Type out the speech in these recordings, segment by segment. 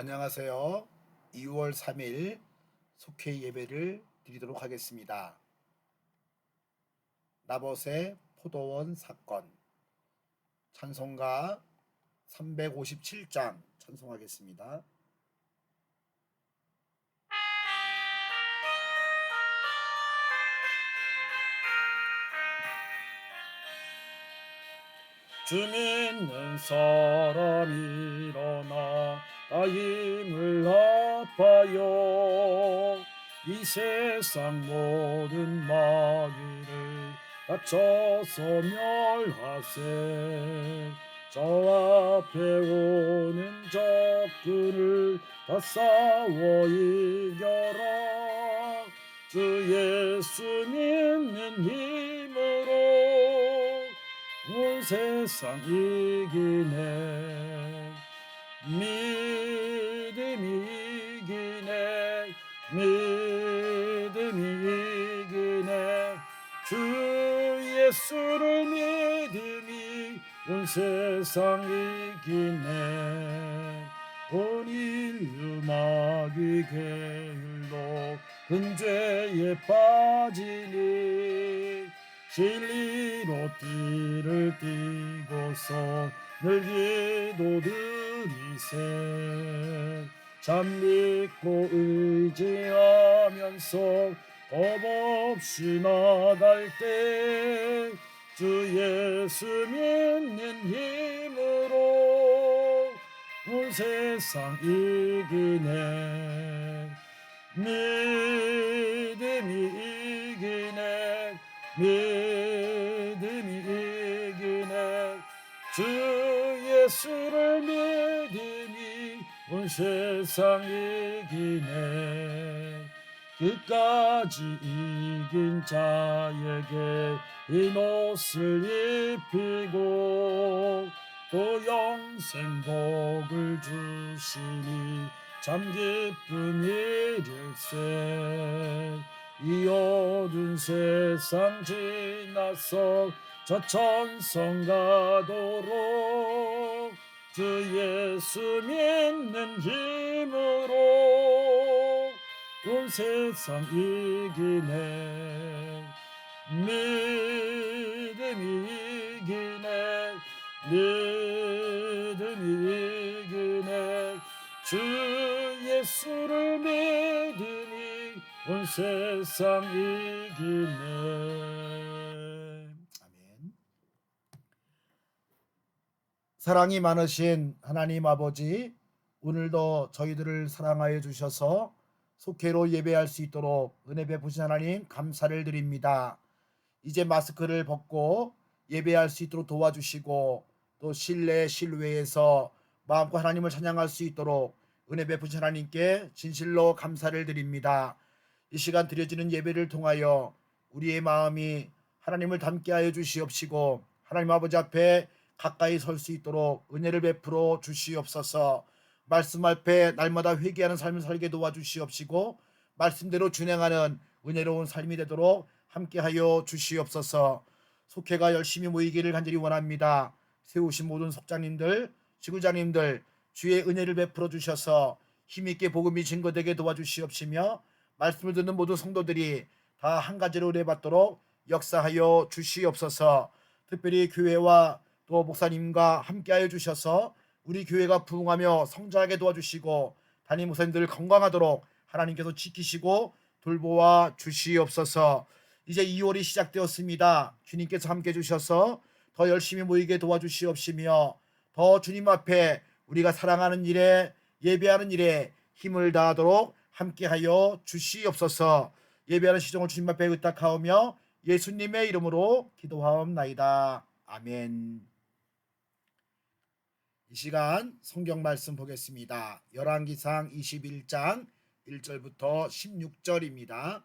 안녕하세요. 2월 3일 속회 예배를 드리도록 하겠습니다. 나봇의 포도원 사건 찬송가 357장 찬송하겠습니다. 주 믿는 사람 일어나 나 힘을 아파요. 이 세상 모든 마귀를 다쳐서 멸하세. 저 앞에 오는 적군을 다 싸워 이겨라. 주 예수 믿는 힘으로 온 세상 이기네. 믿 예수를 믿음이 온 세상 이기네 온 인류 마귀 게을로 근죄에 빠지니 진리로 띠를 띠고서 늘 기도 드리세. 참 믿고 의지하면서 겁 없이 나갈 때 주 예수 믿는 힘으로 온 세상 이기네. 믿음이 이기네. 믿음이 이기네. 주 예수를 믿음이 온 세상 이기네 끝까지 이긴 자에게 이 옷을 입히고 또 영생 복을 주시니 참 기쁜 일일세. 이 어두운 세상 지나서 저 천성 가도록 주 예수 믿는 힘으로 온 세상 이기네. 믿음이 이기네. 믿음이 이기네. 주 예수를 믿으니 온 세상 이기네. 아멘. 사랑이 많으신 하나님 아버지 오늘도 저희들을 사랑하여 주셔서 속회로 예배할 수 있도록 은혜 베푸신 하나님 감사를 드립니다. 이제 마스크를 벗고 예배할 수 있도록 도와주시고 또 실내 실외에서 마음과 하나님을 찬양할 수 있도록 은혜 베푸신 하나님께 진실로 감사를 드립니다. 이 시간 드려지는 예배를 통하여 우리의 마음이 하나님을 닮게 하여 주시옵시고 하나님 아버지 앞에 가까이 설 수 있도록 은혜를 베풀어 주시옵소서. 말씀 앞에 날마다 회개하는 삶을 살게 도와주시옵시고 말씀대로 준행하는 은혜로운 삶이 되도록 함께하여 주시옵소서. 속회가 열심히 모이기를 간절히 원합니다. 세우신 모든 속장님들, 지구장님들 주의 은혜를 베풀어 주셔서 힘있게 복음이 증거되게 도와주시옵시며 말씀을 듣는 모든 성도들이 다 한 가지로 은혜 받도록 역사하여 주시옵소서. 특별히 교회와 또 목사님과 함께하여 주셔서 우리 교회가 부흥하며 성장하게 도와주시고 담임 목사님들 건강하도록 하나님께서 지키시고 돌보아 주시옵소서. 이제 2월이 시작되었습니다. 주님께서 함께 주셔서 더 열심히 모이게 도와주시옵시며 더 주님 앞에 우리가 사랑하는 일에 예배하는 일에 힘을 다하도록 함께하여 주시옵소서. 예배하는 시종을 주님 앞에 의탁하오며 예수님의 이름으로 기도하옵나이다. 아멘. 이 시간 성경 말씀 보겠습니다. 열왕기상 21장 1절부터 16절입니다.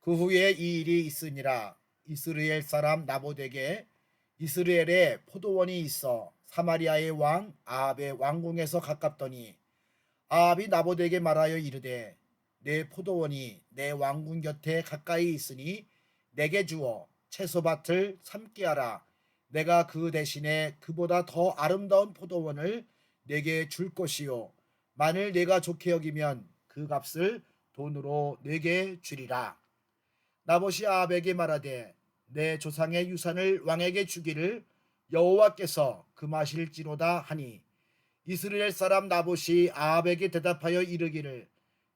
그 후에 이 일이 있으니라 이스라엘 사람 나봇에게 이스라엘에 포도원이 있어 사마리아의 왕 아합의 왕궁에서 가깝더니 아합이 나봇에게 말하여 이르되 내 포도원이 내 왕궁 곁에 가까이 있으니 내게 주어 채소밭을 삼게 하라 내가 그 대신에 그보다 더 아름다운 포도원을 내게 줄 것이요 만일 내가 좋게 여기면 그 값을 돈으로 내게 주리라. 나봇이 아합에게 말하되 내 조상의 유산을 왕에게 주기를 여호와께서 금하실지로다 하니 이스라엘 사람 나봇이 아합에게 대답하여 이르기를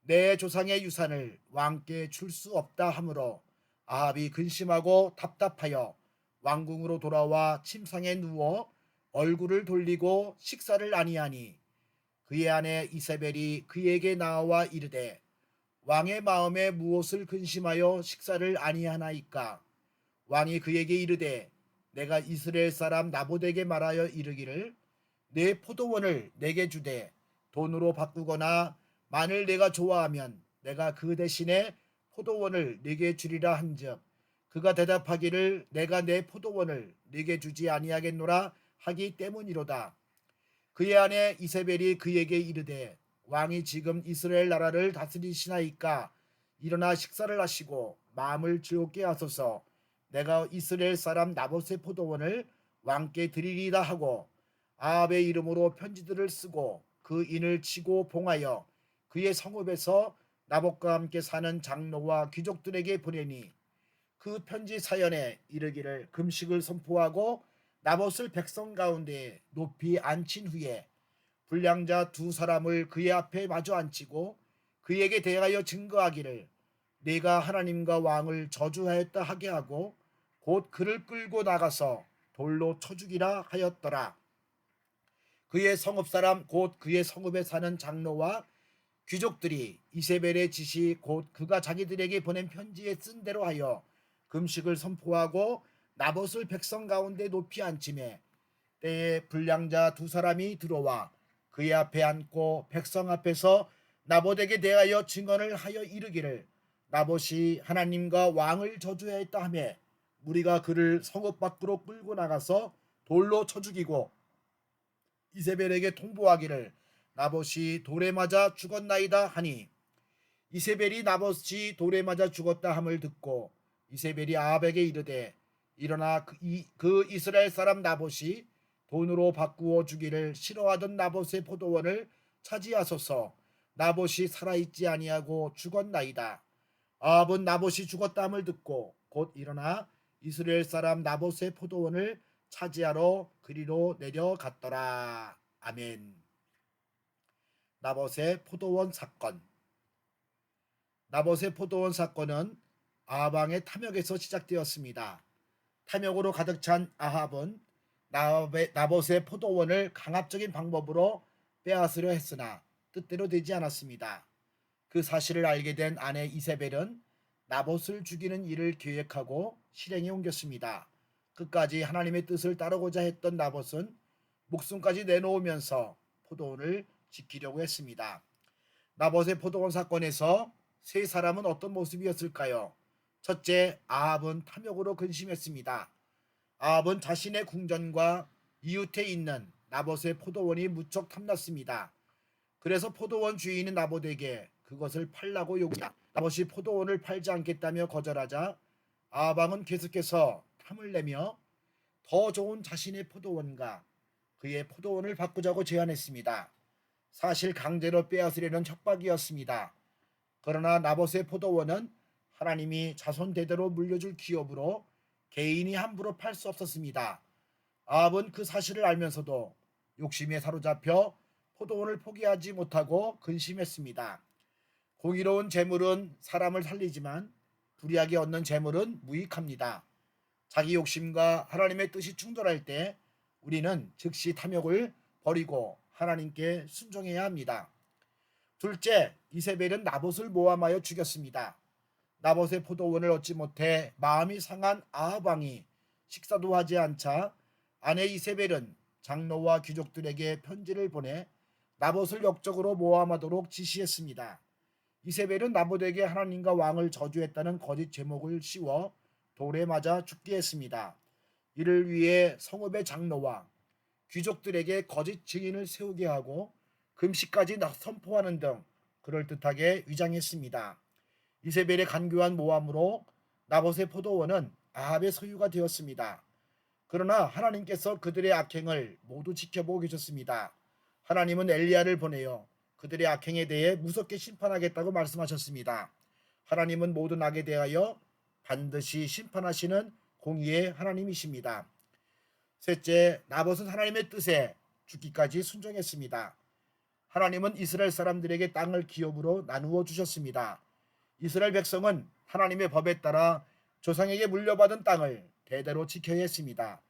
내 조상의 유산을 왕께 줄 수 없다 하므로 아합이 근심하고 답답하여 왕궁으로 돌아와 침상에 누워 얼굴을 돌리고 식사를 아니하니 그의 아내 이세벨이 그에게 나와 이르되 왕의 마음에 무엇을 근심하여 식사를 아니하나이까? 왕이 그에게 이르되 내가 이스라엘 사람 나봇에게 말하여 이르기를 내 포도원을 내게 주되 돈으로 바꾸거나 만일 내가 좋아하면 내가 그 대신에 포도원을 내게 주리라 한즉 그가 대답하기를 내가 내 포도원을 네게 주지 아니하겠노라 하기 때문이로다. 그의 아내 이세벨이 그에게 이르되 왕이 지금 이스라엘 나라를 다스리시나이까 일어나 식사를 하시고 마음을 즐겁게 하소서 내가 이스라엘 사람 나봇의 포도원을 왕께 드리리다 하고 아합의 이름으로 편지들을 쓰고 그 인을 치고 봉하여 그의 성읍에서 나봇과 함께 사는 장로와 귀족들에게 보내니 그 편지 사연에 이르기를 금식을 선포하고 나봇을 백성 가운데 높이 앉힌 후에 불량자 두 사람을 그의 앞에 마주 앉히고 그에게 대하여 증거하기를 내가 하나님과 왕을 저주하였다 하게 하고 곧 그를 끌고 나가서 돌로 쳐 죽이라 하였더라. 그의 성읍 사람 곧 그의 성읍에 사는 장로와 귀족들이 이세벨의 지시 곧 그가 자기들에게 보낸 편지에 쓴 대로 하여 금식을 선포하고 나봇을 백성 가운데 높이 앉히매 때에 불량자 두 사람이 들어와 그의 앞에 앉고 백성 앞에서 나봇에게 대하여 증언을 하여 이르기를 나봇이 하나님과 왕을 저주했다 하며 무리가 그를 성읍 밖으로 끌고 나가서 돌로 쳐 죽이고 이세벨에게 통보하기를 나봇이 돌에 맞아 죽었나이다 하니 이세벨이 나봇이 돌에 맞아 죽었다 함을 듣고 이세벨이 아합에게 이르되 일어나 그, 이, 그 이스라엘 사람 나봇이 돈으로 바꾸어 주기를 싫어하던 나봇의 포도원을 차지하소서. 나봇이 살아있지 아니하고 죽었나이다. 아합은 나봇이 죽었다함을 듣고 곧 일어나 이스라엘 사람 나봇의 포도원을 차지하러 그리로 내려갔더라. 아멘. 나봇의 포도원 사건. 나봇의 포도원 사건은 아합왕의 탐욕에서 시작되었습니다. 탐욕으로 가득 찬 아합은 나봇의 포도원을 강압적인 방법으로 빼앗으려 했으나 뜻대로 되지 않았습니다. 그 사실을 알게 된 아내 이세벨은 나봇을 죽이는 일을 계획하고 실행에 옮겼습니다. 끝까지 하나님의 뜻을 따르고자 했던 나봇은 목숨까지 내놓으면서 포도원을 지키려고 했습니다. 나봇의 포도원 사건에서 세 사람은 어떤 모습이었을까요? 첫째, 아합은 탐욕으로 근심했습니다. 아합은 자신의 궁전과 이웃에 있는 나봇의 포도원이 무척 탐났습니다. 그래서 포도원 주인은 나봇에게 그것을 팔라고 요구했다. 나봇이 포도원을 팔지 않겠다며 거절하자 아합은 계속해서 탐을 내며 더 좋은 자신의 포도원과 그의 포도원을 바꾸자고 제안했습니다. 사실 강제로 빼앗으려는 협박이었습니다. 그러나 나봇의 포도원은 하나님이 자손 대대로 물려줄 기업으로 개인이 함부로 팔 수 없었습니다. 아합은 그 사실을 알면서도 욕심에 사로잡혀 포도원을 포기하지 못하고 근심했습니다. 공의로운 재물은 사람을 살리지만 불의하게 얻는 재물은 무익합니다. 자기 욕심과 하나님의 뜻이 충돌할 때 우리는 즉시 탐욕을 버리고 하나님께 순종해야 합니다. 둘째, 이세벨은 나봇을 모함하여 죽였습니다. 나봇의 포도원을 얻지 못해 마음이 상한 아합 왕이 식사도 하지 않자 아내 이세벨은 장로와 귀족들에게 편지를 보내 나봇을 역적으로 모함하도록 지시했습니다. 이세벨은 나봇에게 하나님과 왕을 저주했다는 거짓 제목을 씌워 돌에 맞아 죽게 했습니다. 이를 위해 성읍의 장로와 귀족들에게 거짓 증인을 세우게 하고 금식까지 선포하는 등 그럴듯하게 위장했습니다. 이세벨의 간교한 모함으로 나봇의 포도원은 아합의 소유가 되었습니다. 그러나 하나님께서 그들의 악행을 모두 지켜보고 계셨습니다. 하나님은 엘리야를 보내어 그들의 악행에 대해 무섭게 심판하겠다고 말씀하셨습니다. 하나님은 모든 악에 대하여 반드시 심판하시는 공의의 하나님이십니다. 셋째, 나봇은 하나님의 뜻에 죽기까지 순종했습니다. 하나님은 이스라엘 사람들에게 땅을 기업으로 나누어 주셨습니다. 이스라엘 백성은 하나님의 법에 따라 조상에게 물려받은 땅을 대대로 지켜야 했습니다.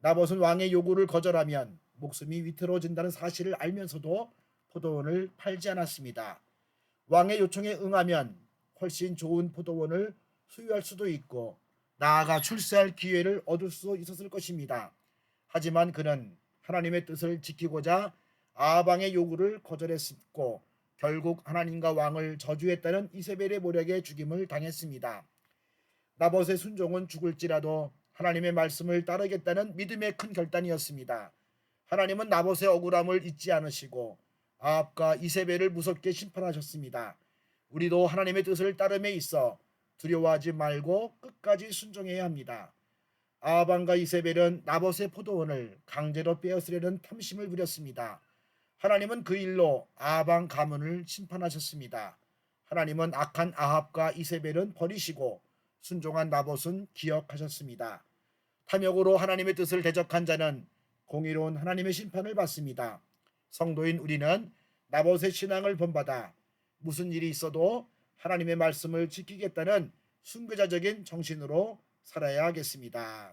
나봇은 왕의 요구를 거절하면 목숨이 위태로워진다는 사실을 알면서도 포도원을 팔지 않았습니다. 왕의 요청에 응하면 훨씬 좋은 포도원을 소유할 수도 있고 나아가 출세할 기회를 얻을 수 있었을 것입니다. 하지만 그는 하나님의 뜻을 지키고자 아방의 요구를 거절했고 결국 하나님과 왕을 저주했다는 이세벨의 모략에 죽임을 당했습니다. 나봇의 순종은 죽을지라도 하나님의 말씀을 따르겠다는 믿음의 큰 결단이었습니다. 하나님은 나봇의 억울함을 잊지 않으시고 아합과 이세벨을 무섭게 심판하셨습니다. 우리도 하나님의 뜻을 따름에 있어 두려워하지 말고 끝까지 순종해야 합니다. 아합과 이세벨은 나봇의 포도원을 강제로 빼앗으려는 탐심을 부렸습니다. 하나님은 그 일로 아합 가문을 심판하셨습니다. 하나님은 악한 아합과 이세벨은 버리시고 순종한 나봇은 기억하셨습니다. 탐욕으로 하나님의 뜻을 대적한 자는 공의로운 하나님의 심판을 받습니다. 성도인 우리는 나봇의 신앙을 본받아 무슨 일이 있어도 하나님의 말씀을 지키겠다는 순교자적인 정신으로 살아야 하겠습니다.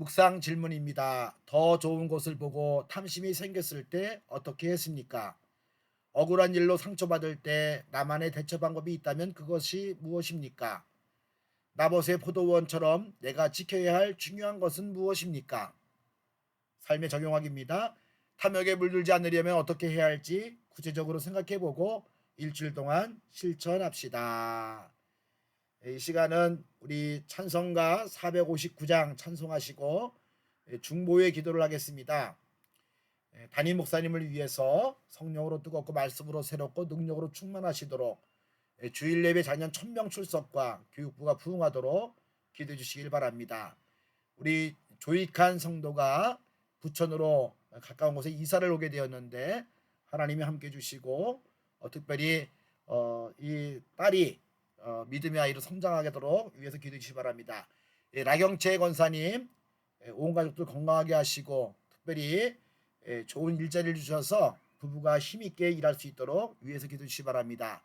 묵상 질문입니다. 더 좋은 곳을 보고 탐심이 생겼을 때 어떻게 했습니까? 억울한 일로 상처받을 때 나만의 대처 방법이 있다면 그것이 무엇입니까? 나봇의 포도원처럼 내가 지켜야 할 중요한 것은 무엇입니까? 삶에 적용하기입니다. 탐욕에 물들지 않으려면 어떻게 해야 할지 구체적으로 생각해 보고 일주일 동안 실천합시다. 이 시간은 우리 찬성가 459장 찬송하시고 중보의 기도를 하겠습니다. 담임 목사님을 위해서 성령으로 뜨겁고 말씀으로 새롭고 능력으로 충만하시도록 주일 예배 작년 천명 출석과 교육부가 부응하도록 기도해 주시길 바랍니다. 우리 조익한 성도가 부천으로 가까운 곳에 이사를 오게 되었는데 하나님이 함께 주시고 어, 특별히 어, 이 딸이 어, 믿음의 아이로 성장하도록 위해서 기도해 주시기 바랍니다. 예, 라경채 권사님 예, 온 가족들 건강하게 하시고 특별히 예, 좋은 일자리를 주셔서 부부가 힘있게 일할 수 있도록 위해서 기도해 주시기 바랍니다.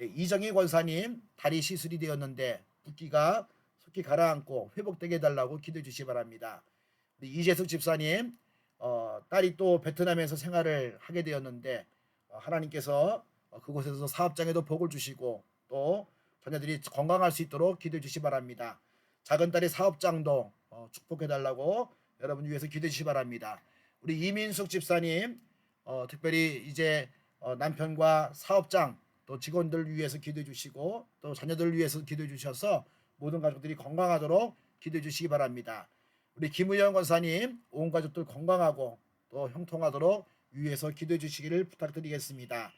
예, 이정희 권사님 다리 시술이 되었는데 붓기가 속히 가라앉고 회복되게 해달라고 기도해 주시기 바랍니다. 이재숙 집사님 어, 딸이 또 베트남에서 생활을 하게 되었는데 어, 하나님께서 어, 그곳에서 사업장에도 복을 주시고 또 자녀들이 건강할 수 있도록 기도해 주시 기 바랍니다. 작은 딸의 사업장도 어, 축복해 달라고 여러분 위해서 기도해 주시 기 바랍니다. 우리 이민숙 집사님 어, 특별히 이제 어, 남편과 사업장 또 직원들 위해서 기도해 주시고 또 자녀들 위해서 기도해 주셔서 모든 가족들이 건강하도록 기도해 주시기 바랍니다. 우리 김우영 권사님 온 가족들 건강하고 또 형통하도록 위해서 기도해 주시기를 부탁드리겠습니다.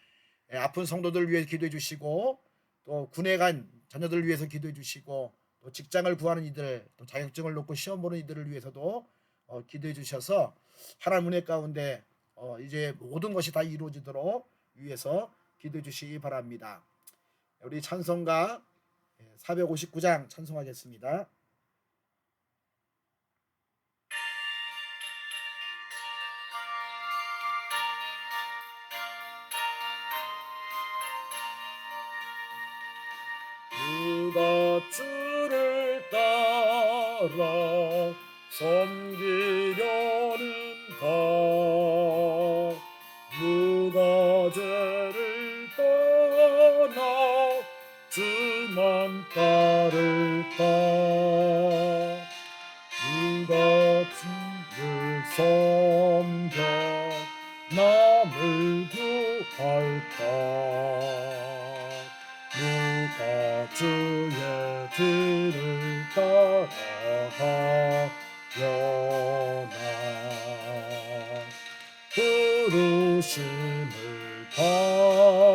예, 아픈 성도들 위해 기도해 주시고 또 군에 간 자녀들 위해서 기도해 주시고 또 직장을 구하는 이들 또 자격증을 놓고 시험 보는 이들을 위해서도 어, 기도해 주셔서 하나님 은혜 가운데 어, 이제 모든 것이 다 이루어지도록 위해서 기도해 주시기 바랍니다. 우리 찬송가 459장 찬송하겠습니다. 섬기려는 가. 누가 죄를 떠나 주만 따를까 누가 주를 섬겨 남을 구할까 누가 주의 길을 따라가 려나 부르심을 받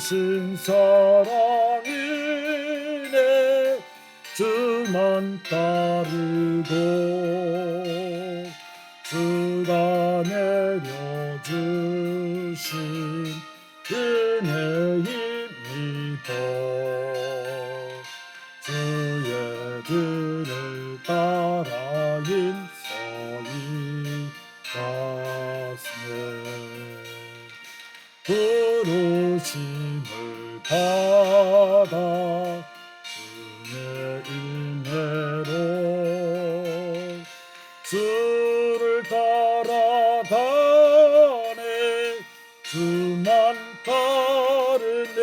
크신 사랑이네 주만 따르고 주를 따라가네 주만 따르네.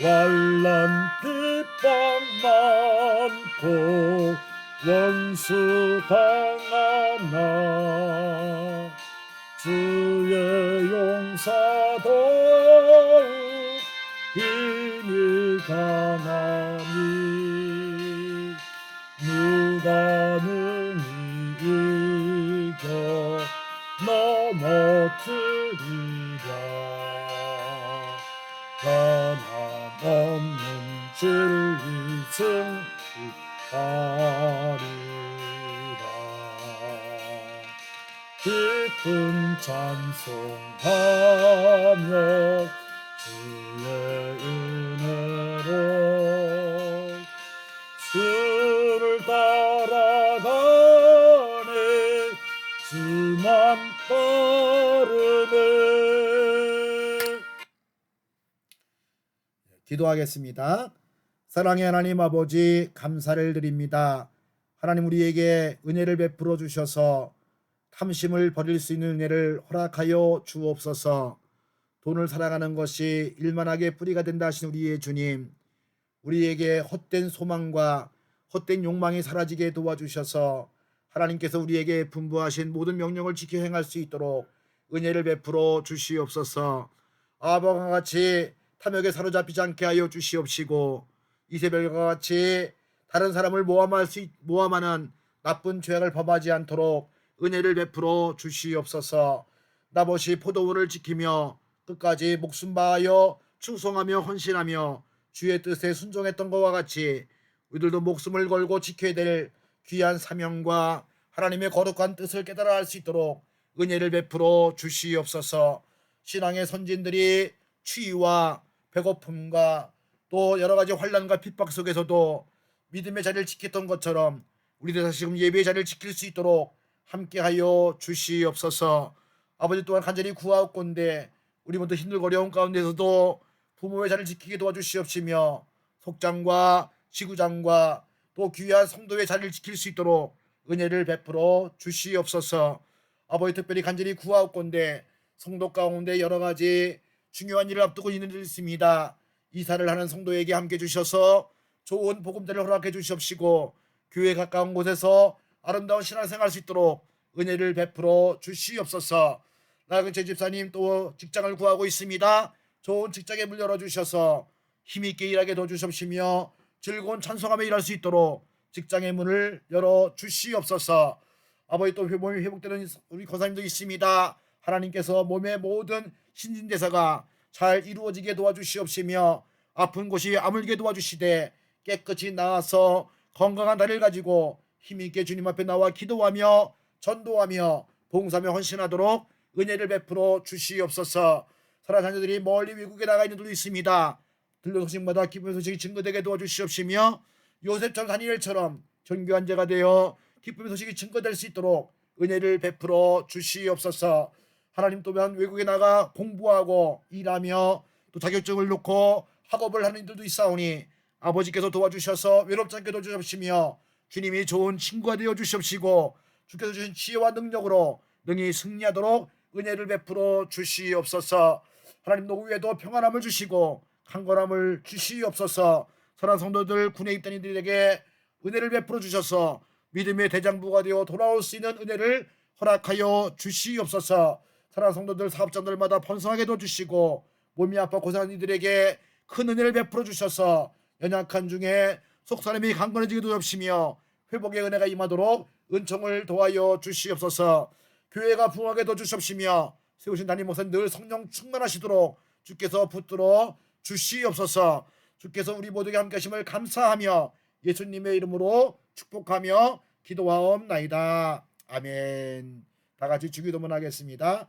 환란 핍박 많고 원수 당하나 변함없는 진리 승리하리라. 기쁜 찬송하며 주의 기도하겠습니다. 사랑의 하나님 아버지 감사를 드립니다. 하나님 우리에게 은혜를 베풀어 주셔서 탐심을 버릴 수 있는 은혜를 허락하여 주옵소서. 돈을 사랑하는 것이 일만하게 뿌리가 된다 하신 우리의 주님. 우리에게 헛된 소망과 헛된 욕망이 사라지게 도와주셔서 하나님께서 우리에게 분부하신 모든 명령을 지켜 행할 수 있도록 은혜를 베풀어 주시옵소서. 아버가 같이 탐욕에 사로잡히지 않게 하여 주시옵시고 이세벨과 같이 다른 사람을 모함할 수 있- 모함하는 나쁜 죄악을 범하지 않도록 은혜를 베풀어 주시옵소서. 나봇이 포도원을 지키며 끝까지 목숨 바하여 충성하며 헌신하며 주의 뜻에 순종했던 것과 같이 우리들도 목숨을 걸고 지켜야 될 귀한 사명과 하나님의 거룩한 뜻을 깨달아 할수 있도록 은혜를 베풀어 주시옵소서. 신앙의 선진들이 추위와 배고픔과 또 여러 가지 환란과 핍박 속에서도 믿음의 자리를 지켰던 것처럼 우리들 다시 지금 예배의 자리를 지킬 수 있도록 함께하여 주시옵소서. 아버지 또한 간절히 구하옵건대 우리 모두 힘들고 어려운 가운데서도 부모의 자리를 지키게 도와주시옵시며 속장과 지구장과 또 귀한 성도의 자리를 지킬 수 있도록 은혜를 베풀어 주시옵소서. 아버지 특별히 간절히 구하옵건대 성도 가운데 여러 가지 중요한 일을 앞두고 있는 일이 있습니다. 이사를 하는 성도에게 함께 주셔서 좋은 복음들을 허락해 주시옵시고 교회 가까운 곳에서 아름다운 신앙생활 할수 있도록 은혜를 베풀어 주시옵소서. 제 집사님 또 직장을 구하고 있습니다. 좋은 직장에 문 열어 주셔서 힘있게 일하게 도와주시며 즐거운 찬송하며 일할 수 있도록 직장의 문을 열어 주시옵소서. 아버지 또 몸이 회복되는 우리 권사님도 있습니다. 하나님께서 몸의 모든 신진대사가 잘 이루어지게 도와주시옵시며 아픈 곳이 아물게 도와주시되 깨끗이 나아서 건강한 다리를 가지고 힘있게 주님 앞에 나와 기도하며 전도하며 봉사며 헌신하도록 은혜를 베풀어 주시옵소서. 사랑하는 자녀들이 멀리 외국에 나가 있는 분도 있습니다. 들려 소식마다 기쁜 소식이 증거되게 도와주시옵시며 요셉처럼 다니엘처럼 정교한 자가 되어 기쁨의 소식이 증거될 수 있도록 은혜를 베풀어 주시옵소서. 하나님 또한 외국에 나가 공부하고 일하며 또 자격증을 놓고 학업을 하는 이들도 있사오니 아버지께서 도와주셔서 외롭지 않게 도와주시며 주님이 좋은 친구가 되어 주시옵시고 주께서 주신 지혜와 능력으로 능히 승리하도록 은혜를 베풀어 주시옵소서. 하나님 노후에도 평안함을 주시고 강건함을 주시옵소서. 사랑 성도들 군에 있던 이들에게 은혜를 베풀어 주셔서 믿음의 대장부가 되어 돌아올 수 있는 은혜를 허락하여 주시옵소서. 사랑 성도들 사업장들마다 번성하게 도주시고 몸이 아파 고생하는 이들에게 큰 은혜를 베풀어 주셔서 연약한 중에 속사람이 강건해지기도 없으며 회복의 은혜가 임하도록 은총을 도하여 주시옵소서. 교회가 부흥하게 도 주시옵시며 세우신 담임 목사님 늘 성령 충만하시도록 주께서 붙들어 주시옵소서. 주께서 우리 모두에게 함께 하심을 감사하며 예수님의 이름으로 축복하며 기도하옵나이다. 아멘. 다 같이 주기도문 하겠습니다.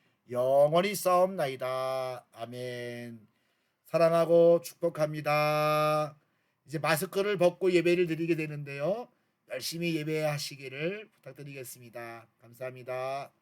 영원히 싸움나이다. 아멘. 사랑하고 축복합니다. 이제 마스크를 벗고 예배를 드리게 되는데요. 열심히 예배하시기를 부탁드리겠습니다. 감사합니다.